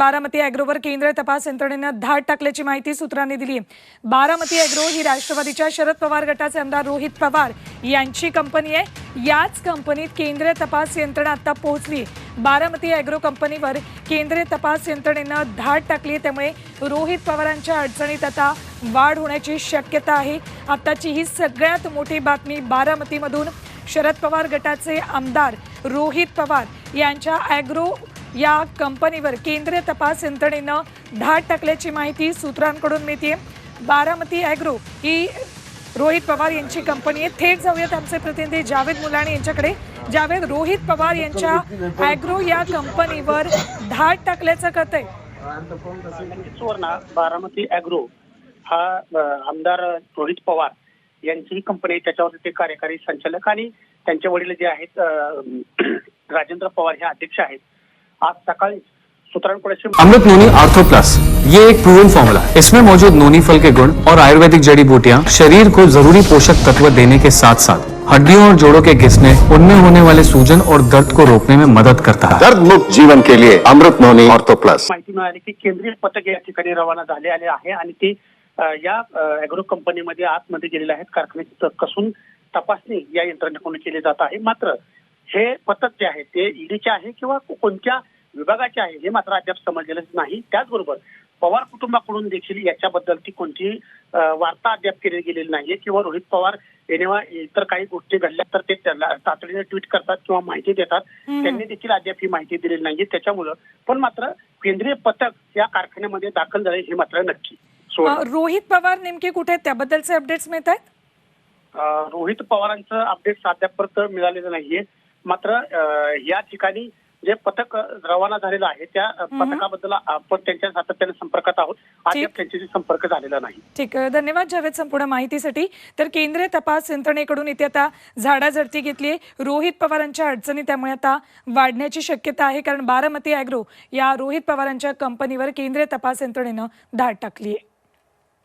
बारामती अॅग्रोवर केंद्रीय तपास यंत्रणेनं धाड टाकल्याची माहिती सूत्रांनी दिली. आहे बारामती अॅग्रो ही राष्ट्रवादीच्या शरद पवार गटाचे आमदार रोहित पवार यांची कंपनी आहे. याच कंपनीत केंद्रीय तपास यंत्रणा आता पोहोचली. बारामती अॅग्रो कंपनीवर केंद्रीय तपास यंत्रणेनं धाड टाकली आहे. त्यामुळे रोहित पवारांच्या अडचणीत आता वाढ होण्याची शक्यता आहे. आत्ताची ही सगळ्यात मोठी बातमी बारामतीमधून शरद पवार गटाचे आमदार रोहित पवार यांच्या अॅग्रो या कंपनीवर केंद्रीय तपास यंत्रणेनं धाड टाकल्याची माहिती सूत्रांकडून मिळते बारामती अॅग्रो ही रोहित पवार यांची कंपनी आहे. थेट जाऊयात आमचे प्रतिनिधी जावेद मुलाणी यांच्याकडे. जावेद रोहित पवार यांच्या ॲग्रो या कंपनीवर धाड टाकल्याचं कळतंय आहे. बारामती ॲग्रो हा आमदार रोहित पवार यांची ही कंपनी आहे. त्याच्यावर ते कार्यकारी संचालक आणि त्यांचे वडील जे आहेत राजेंद्र पवार हे अध्यक्ष आहेत. आज सकाळी अमृत नोनी आर्थो प्लस ये एक प्रूवन फॉर्मूला है। इसमें मौजूद नोनी फल के गुण और आयुर्वेदिक जड़ी बूटियाँ शरीर को ज़रूरी पोषक तत्व देने के साथ साथ हड्डियों और जोड़ों के घिसने उनमें होने वाले सूजन और दर्द को रोकने में मदद करता है। दर्द मुक्त जीवन के लिए अमृत नोनी ऑर्थो प्लस माहिती मिळाली की केंद्रीय पथक या ठिकाणी रवाना झाले आले आहे आणि ते या अॅग्रो कंपनीमध्ये आतमध्ये गेलेले आहेत. कारखान्याची कसून तपासणी या यंत्रणेकडून केली जात आहे. मात्र हे पथक जे आहे ते ईडीचे आहे किंवा कोणत्या विभागाचे आहे हे मात्र अद्याप समजलेलंच नाही. त्याचबरोबर पवार कुटुंबाकडून देखील याच्याबद्दलची कोणतीही अ, वार्ता अद्याप केली गेलेली नाहीये किंवा रोहित पवार येणेवा इतर काही गोष्टी घडल्या तर ते त्याला तातडीने ट्विट करतात किंवा माहिती देतात. त्यांनी देखील अद्याप ही माहिती दिलेली नाहीये. त्याच्यामुळं पण मात्र केंद्रीय पथक या कारखान्यामध्ये दाखल झाले हे मात्र नक्की रोहित पवार नेमके कुठे आहेत? त्याबद्दलचे अपडेट्स मिळत आहेत रोहित पवारांचं अपडेट अद्यापर्यंत मिळालेलं नाहीये. मात्र या ठिकाणी जे पथक रवाना झालेलं आहे त्या पथकाबद्दल आपण त्यांच्या सातत्याने संपर्कात आहोत. अद्याप त्यांच्याशी संपर्क झालेला नाही. ठीक. आहे धन्यवाद जावेद संपूर्ण माहितीसाठी. तर केंद्रीय तपास यंत्रणेकडून इथे आता झाडाझडती घेतली रोहित पवारांच्या अडचणी त्यामुळे आता वाढण्याची शक्यता आहे कारण बारामती अॅग्रो या रोहित पवारांच्या कंपनीवर केंद्रीय तपास यंत्रणेनं धाड टाकली आहे